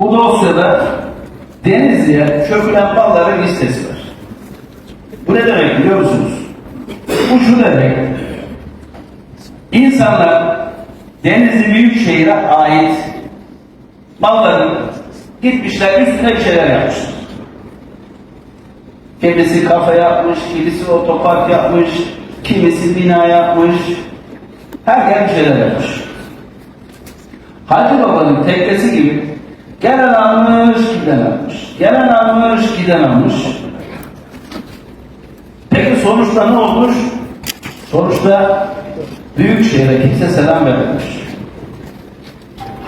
Bu dosyada Denizli'ye çökülen malların listesi var. Bu ne demek biliyor musunuz? Bu şu demek. İnsanlar Denizli Büyükşehir'e ait malların gitmişler üstüne bir şeyler yapmışlar. Kimisi kafe yapmış, kimisi otopark yapmış, kimisi bina yapmış. Herkes bir şeyler yapmış. Hacı Baba'nın tekkesi gibi gelen almış, giden almış. Gelen almış, giden almış. Peki sonuçta ne olmuş? Sonuçta büyük şehre kimse selam vermemiş.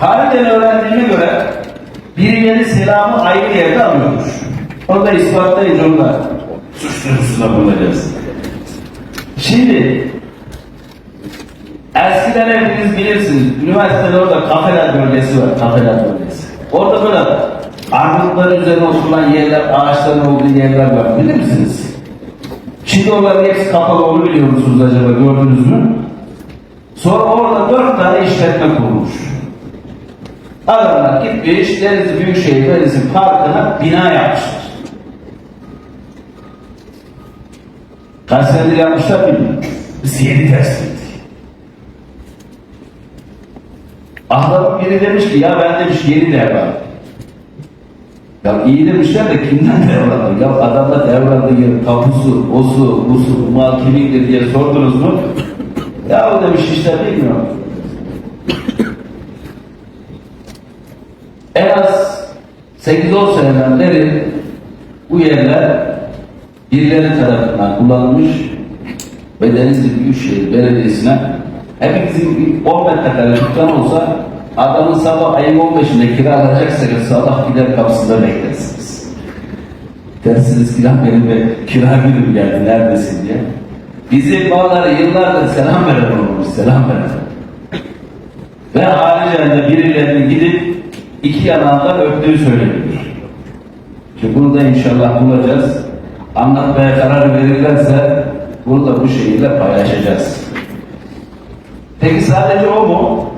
Halinden öğrendiğime göre birileri selamı ayrı yerde alıyormuş. Onu da ispatlayınca onu da suç duyurusunda bulunacağız. Şimdi eskiden hepiniz bilirsiniz. Üniversitede orada kafeler bölgesi var. Kafeler bölgesi. Orada böyle armutların üzerine oturulan yerler, ağaçların olduğu yerler var. Bilir misiniz? Şimdi onların hepsi kapalı onu biliyor musunuz acaba gördünüz mü? Sonra orada dört tane işletme kurmuş. Adamlar gitmiş Denizli Büyükşehir Belediyesi Parkı'na bina yapmışlar. Kaç senedir yapmışlar bilmiyorum. Biz yeni tespit ettik. Ahlamın biri demiş ki ya ben demiş yeni devran. Ya iyi demişler de kimden devrandı? Ya adamla devrandı gibi tapusu, osu, busu, mal kimlikle diye sordunuz mu? Ya o demiş işte bilmiyorum. En az 8-10 seneden beri bu yerler birileri tarafından kullanılmış ve Denizli Büyükşehir Belediyesi'ne hepimizin bir 10 metrekare dükkan olsa adamın sabah ayın 15'inde kiralayacaksa sabah gider kapısında beklersiniz. Dersiniz ki lan benim de kira günüm geldi neredesin diye. Bizim bağları yıllardır selam veren olmuş, selam veren. Ve haricinde birilerinin gidip iki yanağından öptüğü söyleniyor. Şimdi bunu da inşallah bulacağız. Anlatmaya karar verirlerse bunu da bu şekilde paylaşacağız. Peki sadece o mu?